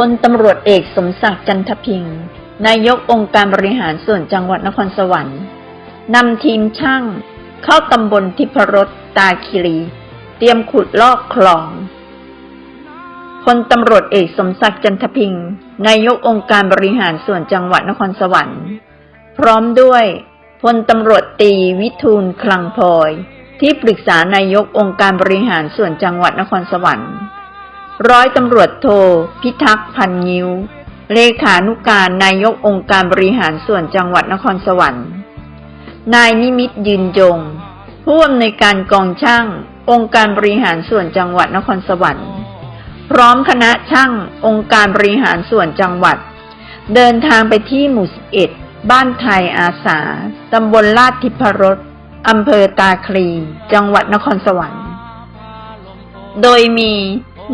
พลตำรวจเอกสมศักดิ์จันทพิงค์นายกองค์การบริหารส่วนจังหวัดนครสวรรค์นำทีมช่าง เข้าตำบลทิพรสตาคิรี เตรียมขุดลอกคลองพลตำรวจเอกสมศักดิ์จันทพิงค์นายกองค์การบริหารส่วนจังหวัดนครสวรรค์ พร้อมด้วยพลตำรวจตีวิทูลคลังพลอย ที่ปรึกษานายกองค์การบริหารส่วนจังหวัดนครสวรรค์ ร้อยตำรวจโท พิทักษ์พันยิ้ว เลขานุการนายกองค์การบริหารส่วนจังหวัดนครสวรรค์ นายนิมิตยืนยง ผู้อำนวยการกองช่าง องค์การบริหารส่วนจังหวัดนครสวรรค์ พร้อมคณะช่างองค์การบริหารส่วนจังหวัด เดินทางไปที่หมู่11บ้านไทยอาสา ตำบลลาดทิพรสอำเภอตาคลี จังหวัดนครสวรรค์ โดยมี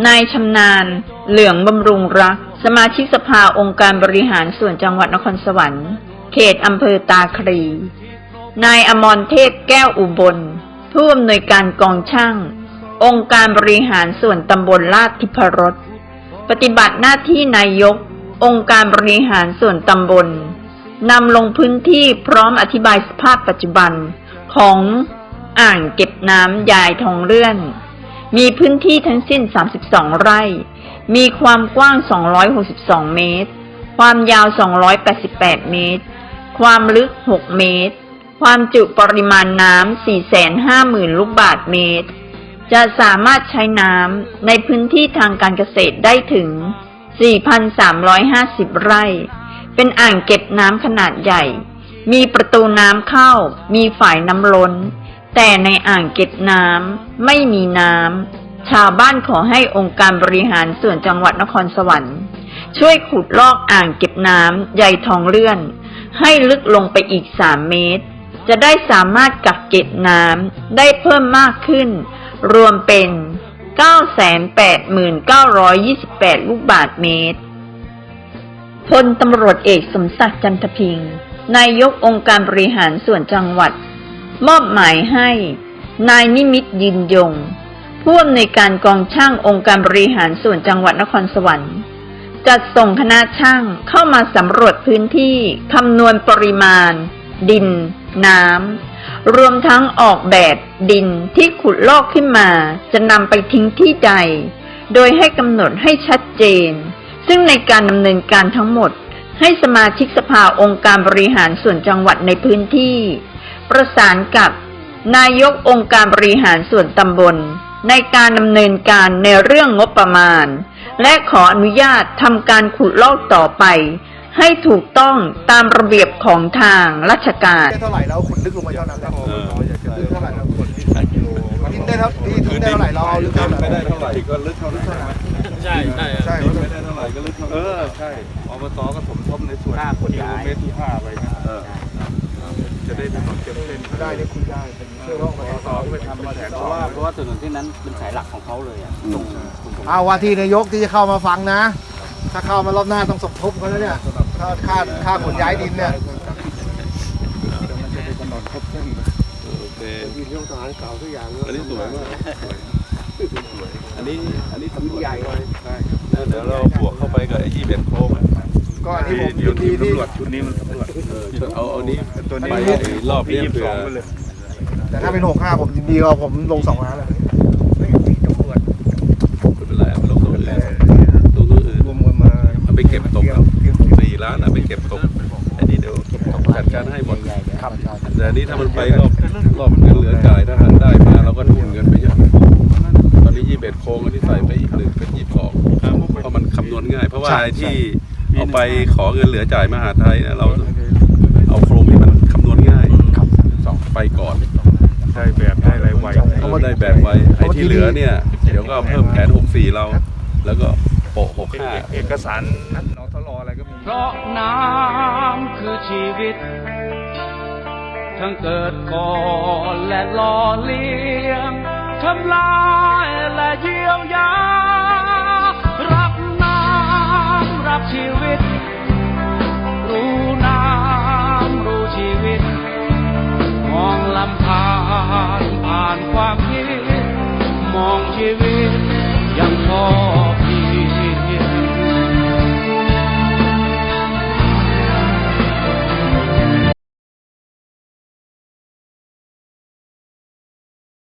นายชำนาญ เหลืองบำรุงรัก สมาชิกสภาองค์การบริหารส่วนจังหวัดนครสวรรค์ เขตอำเภอตาคลีนายอมรเทพแก้วอุบล ผู้อำนวยการกองช่าง องค์การบริหารส่วนตำบลลาดทิพรสปฏิบัติหน้าที่นายก องค์การบริหารส่วนตำบลนำลงพื้นที่พร้อมอธิบายสภาพปัจจุบันของอ่างเก็บน้ำยายทองเลื่อน มีพื้นที่ทั้งสิ้น 32 ไร่ มีความกว้าง 262 เมตร ความยาว 288 เมตร ความลึก 6 เมตร ความจุปริมาณน้ำ 450,000 ลูกบาศก์เมตร จะสามารถใช้น้ำในพื้นที่ทางการเกษตรได้ถึง 4,350 ไร่ เป็นอ่างเก็บน้ำขนาดใหญ่ มีประตูน้ำเข้า มีฝ่ายน้ำล้น แต่ในอ่างเก็บน้ำไม่มีน้ำชาวบ้านขอให้องค์การบริหารส่วนจังหวัดนครสวรรค์ช่วยขุดลอกอ่างเก็บน้ำใหญ่ทองเลื่อน ให้ลึกลงไปอีก3เมตร จะได้สามารถกักเก็บน้ำได้เพิ่มมากขึ้น รวมเป็น 989,28 ลูกบาศก์เมตร พลตำรวจเอกสมศักดิ์จันทพิงค์นายกองค์การบริหารส่วนจังหวัด มอบหมายให้ นายนิมิตยืนยง ผู้อำนวยการกองช่างองค์การบริหารส่วนจังหวัดนครสวรรค์จัดส่งคณะช่างเข้ามาสำรวจพื้นที่คำนวณปริมาณ ดิน น้ำ รวมทั้งออกแบบดินที่ขุดลอกขึ้นมา จะนำไปทิ้งที่ใด โดยให้กำหนดให้ชัดเจน ซึ่งในการดำเนินการทั้งหมด ให้สมาชิกสภาองค์การบริหารส่วนจังหวัดในพื้นที่ ประสานกับ นายกองค์การบริหารส่วนตำบล ในการดำเนินการในเรื่องงบประมาณ และขออนุญาตทำการขุดลอกต่อไป ให้ถูกต้องตามระเบียบของทางราชการได้เท่าไหร่แล้วขุดลึกลงไปเท่านั้นแหละเออลึกเท่าไหร่แล้วขุดดินได้เท่าที่ทิ้งได้เท่าไหร่เราเอาลึกเท่าไหร่ไม่ได้เท่าไหร่ก็ลึกเท่านั้นใช่ใช่ใช่ไม่ได้เท่าไหร่ก็ลึกเท่านั้นเออใช่อบตก็สมทบในส่วนกิโลเมตรที่ห้าไปนะเออ จะได้ถนนเต็มเส้นได้ได้คุยได้เป็นเชื่อว่าอบตต่อไปทำมาแถมเพราะว่าเพราะว่าถนนที่นั้นเป็นสายหลักของเขาเลยอะตรงตรงตรงเอาว่าที่นายกที่จะเข้ามาฟังนะ ถ้าเข้ามารอบหน้าต้องสมทบกันแล้วเนี่ยค่าค่าค่าขนย้ายดินเนี่ยมันจะเป็นถนนครบเส้นโอเคดินยกทหารเก่าทุกอย่างอันนี้สวยมากอันนี้อันนี้ทำใหญ่เลยใช่เดี๋ยวเราบวกเข้าไปกับไอ้ยี่เบ็ดโค้ง ก็อันนี้ผมเดี๋ยวดีทีมที่ ตำรวจชุดนี้มันตำรวจเอาเอานี้ตัวนี้ไปรอบนี้เผื่อแต่ถ้าเป็นหกห้าผมยินดีเอาผมลงสองล้านเลยไม่เป็นไรเอาลงตัวอื่นลงตัวอื่นรวมกันมาเอาไปเก็บตกเอาสี่ล้านเอาไปเก็บตกอันนี้เดี๋ยวจัดการให้หมดครับแต่อันนี้ถ้ามันไปรอบรอบเงินเหลือจ่ายถ้าหันได้มาเราก็ทุนเงินไปเยอะตอนนี้ยี่สิบเอ็ดโค้งอันนี้ใส่ไปอีกหนึ่งเป็นยี่สิบสองเพราะมันคำนวณง่าย เพราะว่าไอ้ที่ เอาไปขอเงินเหลือจ่ายมหาไทยเนี่ยเราเอาโครงที่มันคำนวณง่ายสองไปก่อนได้แบบได้อะไรไวเขาก็ได้แบบไว้ไอ้ที่เหลือเนี่ย เดี๋ยวก็เพิ่มแผนหกสี่เรา แล้วก็โปะหกห้าเอกสารนอทลออะไรก็มี เพราะน้ำคือชีวิต ทั้งเกิดก่อนและหล่อเลี้ยงทำลายและเยียวยา ชีวิต รู้น้ำรู้ชีวิต มองลำธารผ่านความคิด มองชีวิต